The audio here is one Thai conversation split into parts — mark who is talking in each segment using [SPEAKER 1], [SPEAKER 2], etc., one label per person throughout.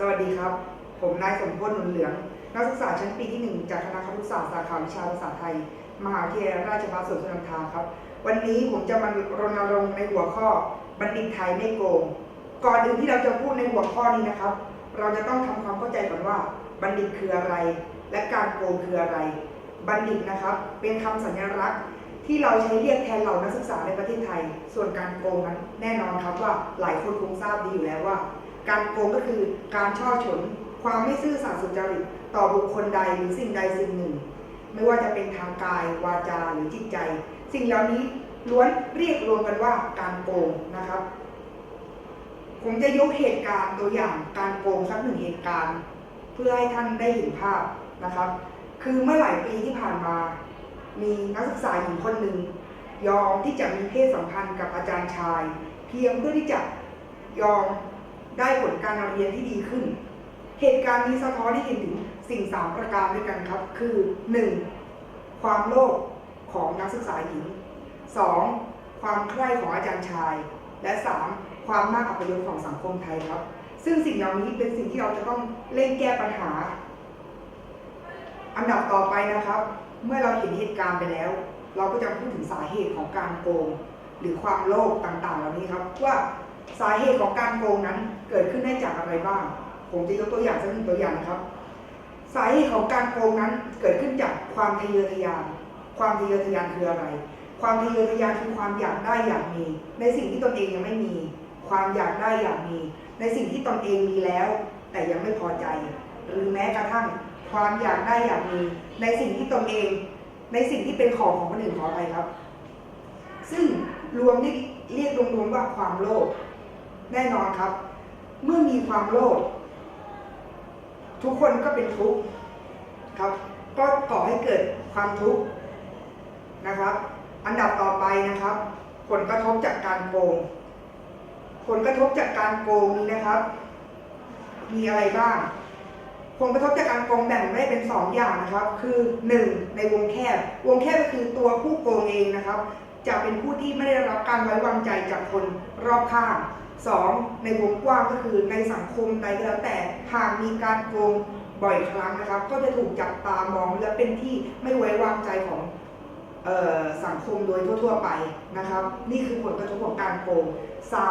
[SPEAKER 1] สวัสดีครับ ผมนายสมพลหนุนเหลือง นักศึกษาชั้นปีที่ 1 จากคณะครุศาสตร์สาขาวิชาภาษาไทย มหาวิทยาลัยราชภัฏสวนสุนันทาครับ วันนี้ผมจะมารณรงค์ในหัวข้อบัณฑิตไทยไม่โกง ก่อนอื่นที่เราจะพูดในหัวข้อนี้นะครับ เราจะต้องทำความเข้าใจก่อนว่าบัณฑิตคืออะไร และการโกงคืออะไร บัณฑิตนะครับ เป็นคำสัญลักษณ์ที่เราใช้เรียกแทนเหล่านักศึกษาในประเทศไทย ส่วนการโกงนั้นแน่นอนครับว่าหลายคนคงทราบดีอยู่แล้วว่า การโกงก็คือการช่อฉน ความไม่ซื่อสัตย์สุจริตต่อบุคคลใดหรือสิ่งใดสิ่งหนึ่ง ไม่ว่าจะเป็นทางกาย วาจาหรือจิตใจ สิ่งเหล่านี้ล้วนเรียกรวมกันว่าการโกงนะครับ ผมจะยกเหตุการณ์ตัวอย่างการโกงสักหนึ่งเหตุการณ์ เพื่อให้ท่านได้เห็นภาพนะครับ คือเมื่อหลายปีที่ผ่านมา มีนักศึกษาหญิงคนหนึ่งยอมที่จะมีเพศสัมพันธ์กับอาจารย์ชาย เพียงเพื่อที่จะยอม ได้ผลการเรียนที่ดีขึ้น เหตุการณ์นี้สะท้อนให้เห็นถึงสิ่งสามประการด้วยกันครับ คือ 1. ความโลภของนักศึกษาหญิง 2. ความใคร่ของอาจารย์ชาย และ 3. ความน่าอัปยศของสังคมไทยครับ ซึ่งสิ่งเหล่านี้เป็นสิ่งที่เราจะต้องเร่งแก้ปัญหา อันดับต่อไปนะครับ เมื่อเราเห็นเหตุการณ์ไปแล้ว เราก็จะพูดถึงสาเหตุของการโกง หรือความโลภต่างๆ เหล่านี้ครับว่า สาเหตุของการโกงนั้นเกิดขึ้นได้จากอะไรบ้าง ผมจะยกตัวอย่างสักหนึ่งตัวอย่างนะครับ สาเหตุของการโกงนั้นเกิดขึ้นจากความทะเยอทะยาน ความทะเยอทะยานคืออะไร ความทะเยอทะยานคือความอยากได้อยากมี ในสิ่งที่ตนเองยังไม่มี ความอยากได้อยากมี ในสิ่งที่ตนเองมีแล้ว แต่ยังไม่พอใจ หรือแม้กระทั่ง ความอยากได้อยากมี ในสิ่งที่ตนเอง ในสิ่งที่เป็นของของคนอื่นขอไปครับ ซึ่งรวมนี่เรียกรวมๆว่าความโลภ แน่นอนครับ เมื่อมีความโลภทุกคนก็เป็นทุกข์ครับ ก็ก่อให้เกิดความทุกข์นะครับ อันดับต่อไปนะครับ ผลกระทบจากการโกง ผลกระทบจากการโกงนี้นะครับ มีอะไรบ้าง ผลกระทบจากการโกงแบ่งได้เป็น2ออย่างนะครับ คือ 1. ในวงแคบ วงแคบก็คือตัวผู้โกงเองนะครับ จะเป็นผู้ที่ไม่ได้รับการไว้วางใจจากคนรอบข้าง 2. ในวงกว้างก็คือในสังคมใดก็แล้วแต่หากมีการโกงบ่อยครั้งนะครับก็จะถูกจับตามองและเป็นที่ไม่ไว้วางใจของออสังคมโดยทั่ว ๆ ไปนะครับ นี่คือผลกระทบของการโกงสา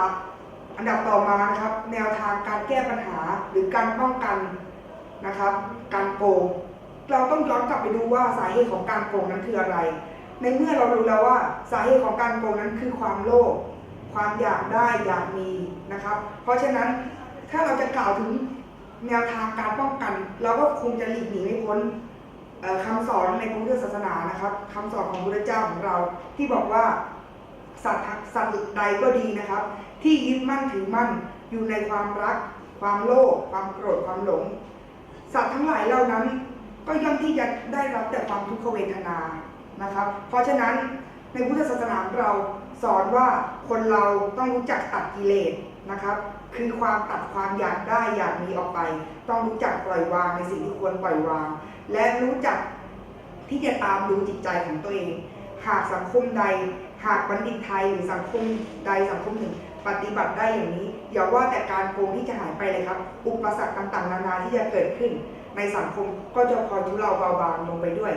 [SPEAKER 1] อันดับต่อมานะครับ แนวทางการแก้ปัญหาหรือการป้องกันนะครับ การโกงเราต้องย้อนกลับไปดูว่าสาเหตุของการโกงนั้นคืออะไร ในเมื่อเรารู้แล้วว่าสาเหตุของการโกงนั้นคือความโลภ ความอยากได้อยากมีนะครับ เพราะฉะนั้นถ้าเราจะกล่าวถึงแนวทางการป้องกัน เราก็คงจะหลีกหนีไม่พ้นเอ่อคำสอนในพระพุทธศาสนานะครับคำสอนของพระเจ้าของเราที่บอกว่าสัตว์สัตว์ใดก็ดีนะครับ ที่ยึดมั่นถือมั่นอยู่ในความรัก ความโลภความโกรธความหลง สัตว์ทั้งหลายเหล่านั้น ก็ย่อมที่จะได้รับแต่ความทุกขเวทนานะครับ เพราะฉะนั้น ในพุทธศาสนาเราสอนว่าคนเราต้องรู้จักตัดกิเลสนะครับ คือความตัดความอยากได้อยากมีออกไป ต้องรู้จักปล่อยวางในสิ่งที่ควรปล่อยวาง และรู้จักที่จะตามดูจิตใจของตัวเอง หากสังคมใด หากบัณฑิตไทยหรือสังคมใดสังคมหนึ่ง ปฏิบัติได้อย่างนี้อย่าว่าแต่การโกงที่จะหายไปเลยครับ อุปสรรคต่างๆนานาที่จะเกิดขึ้น ในสังคมก็จะพลอยทุเลาเบาบางลงไปด้วย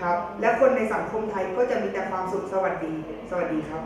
[SPEAKER 1] ครับ และคนในสังคมไทยก็จะมีแต่ความสุขสวัสดี สวัสดีครับ